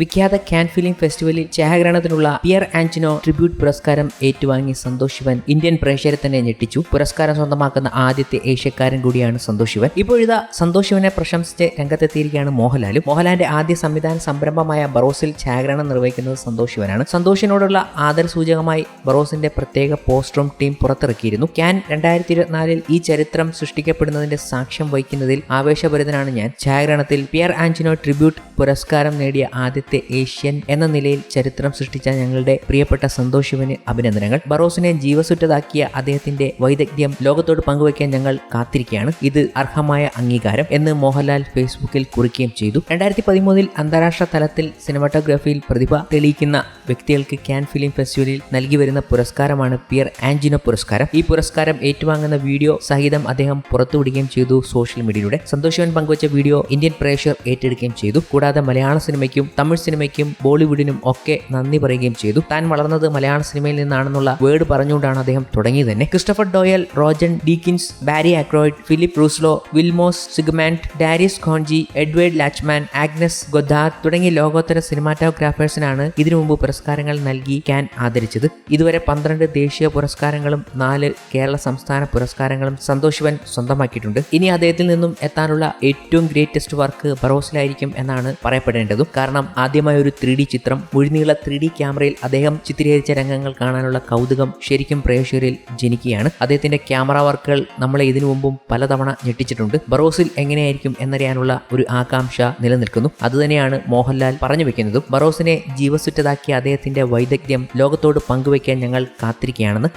വിഖ്യാത can film ഫെസ്റ്റിവലിൽ ഛായാഗ്രഹണത്തിനുള്ള peer ആന്റിനോ tribute പുരസ്കാരം ഏറ്റുവാങ്ങി സന്തോഷ് ശിവൻ ഇന്ത്യൻ പ്രേക്ഷകരെ തന്നെ ഞെട്ടിച്ചു. പുരസ്കാരം സ്വന്തമാക്കുന്ന ആദ്യത്തെ ഏഷ്യക്കാരൻ കൂടിയാണ് സന്തോഷ് ശിവൻ ഇപ്പോഴിതാ സന്തോഷ് ശിവനെ പ്രശംസിച്ച് രംഗത്തെത്തിയിരിക്കുകയാണ് മോഹൻലാലും. മോഹൻലാലിന്റെ ആദ്യ സംവിധാന സംരംഭമായ ബറോസിൽ ഛായാഗ്രഹണം നിർവഹിക്കുന്നത് സന്തോഷ് ശിവനാണ് സന്തോഷിനോടുള്ള ആദരസൂചകമായി ബറോസിന്റെ പ്രത്യേക പോസ്റ്ററും ടീം പുറത്തിറക്കിയിരുന്നു. ക്യാൻ രണ്ടായിരത്തി ഇരുപത്തിനാലിൽ ഈ ചരിത്രം സൃഷ്ടിക്കപ്പെടുന്നതിന്റെ സാക്ഷ്യം വഹിക്കുന്നതിൽ ആവേശഭരിതനാണ് ഞാൻ. ഛായാഗ്രഹണത്തിൽ പിയർ ആന്റിനോ ട്രിബ്യൂട്ട് പുരസ്കാരം നേടിയ ആദ്യത്തെ ഏഷ്യൻ എന്ന നിലയിൽ ചരിത്രം സൃഷ്ടിച്ച ഞങ്ങളുടെ പ്രിയപ്പെട്ട സന്തോഷ് ശിവന് അഭിനന്ദനങ്ങൾ. ബറോസിനെ ജീവസുറ്റതാക്കിയ അദ്ദേഹത്തിന്റെ വൈദഗ്ധ്യം ലോകത്തോട് പങ്കുവയ്ക്കാൻ ഞങ്ങൾ കാത്തിരിക്കുകയാണ്. ഇത് അർഹമായ അംഗീകാരം എന്ന് മോഹൻലാൽ ഫേസ്ബുക്കിൽ കുറിക്കുകയും ചെയ്തു. രണ്ടായിരത്തി പതിമൂന്നിൽ അന്താരാഷ്ട്ര തലത്തിൽ സിനിമാറ്റോഗ്രാഫിയിൽ പ്രതിഭ തെളിയിക്കുന്ന വ്യക്തികൾക്ക് ക്യാൻ ഫിലിം ഫെസ്റ്റിവലിൽ നൽകി വരുന്ന പുരസ്കാരമാണ് പിയർ ആൻജിനോ പുരസ്കാരം. ഈ പുരസ്കാരം ഏറ്റുവാങ്ങുന്ന വീഡിയോ സഹിതം അദ്ദേഹം പുറത്തുവിടുകയും ചെയ്തു സോഷ്യൽ മീഡിയയിലൂടെ. സന്തോഷ് ശിവൻ പങ്കുവച്ച വീഡിയോ ഇന്ത്യൻ പ്രേക്ഷകർ ഏറ്റെടുക്കുകയും ചെയ്തു. കൂടാതെ മലയാള സിനിമയ്ക്കും തമിഴ് സിനിമയ്ക്കും ബോളിവുഡിനും ഒക്കെ നന്ദി പറയുകയും ചെയ്തു. താൻ വളർന്നത് മലയാള സിനിമയിൽ നിന്നാണെന്നുള്ള വേർഡ് പറഞ്ഞുകൊണ്ടാണ് അദ്ദേഹം തുടങ്ങിയത് തന്നെ. Christopher Doyle Roger Deakins Barry Ackroyd Philippe Rousselot Vilmos Zsigmond Darius Khondji Edward Lachman Agnes Godard തുടങ്ങിയ ലോകോത്തര സിനിമാറ്റോഗ്രാഫേഴ്സിനാണ് ഇതിനു മുമ്പ് പുരസ്കാരങ്ങൾ നൽകി ക്യാൻ ആദരിച്ചത്. ഇതുവരെ പന്ത്രണ്ട് ദേശീയ പുരസ്കാരങ്ങളും നാല് കേരള സംസ്ഥാന പുരസ്കാരങ്ങളും സന്തോഷവൻ സ്വന്തമാക്കിയിട്ടുണ്ട്. ഇനി അദ്ദേഹത്തിൽ നിന്നും എത്താനുള്ള ഏറ്റവും ഗ്രേറ്റസ്റ്റ് വർക്ക് ബറോസിലായിരിക്കും എന്നാണ് പറയപ്പെടേണ്ടതും. കാരണം ആദ്യമായി ഒരു ത്രീ ഡി ചിത്രം. മുഴുനീള ത്രീ ഡി ക്യാമറയിൽ അദ്ദേഹം ചിത്രീകരിച്ച രംഗങ്ങൾ കാണാനുള്ള കൗതുകം ശരിക്കും പ്രേക്ഷകരിൽ ജനിക്കുകയാണ്. അദ്ദേഹത്തിന്റെ ക്യാമറ വർക്കുകൾ നമ്മളെ ഇതിനു മുമ്പും പലതവണ ഞെട്ടിച്ചിട്ടുണ്ട്. ബറോസിൽ എങ്ങനെയായിരിക്കും എന്നറിയാനുള്ള ഒരു ആകാംക്ഷ നിലനിൽക്കുന്നു. അതുതന്നെയാണ് മോഹൻലാൽ പറഞ്ഞു വെക്കുന്നതും. ബറോസിനെ ജീവസുറ്റതാക്കിയ അദ്ദേഹത്തിന്റെ വൈദഗ്ധ്യം ലോകത്തോട് പങ്കുവയ്ക്കാൻ ഞങ്ങൾ കാത്തിരിക്കുകയാണെന്ന്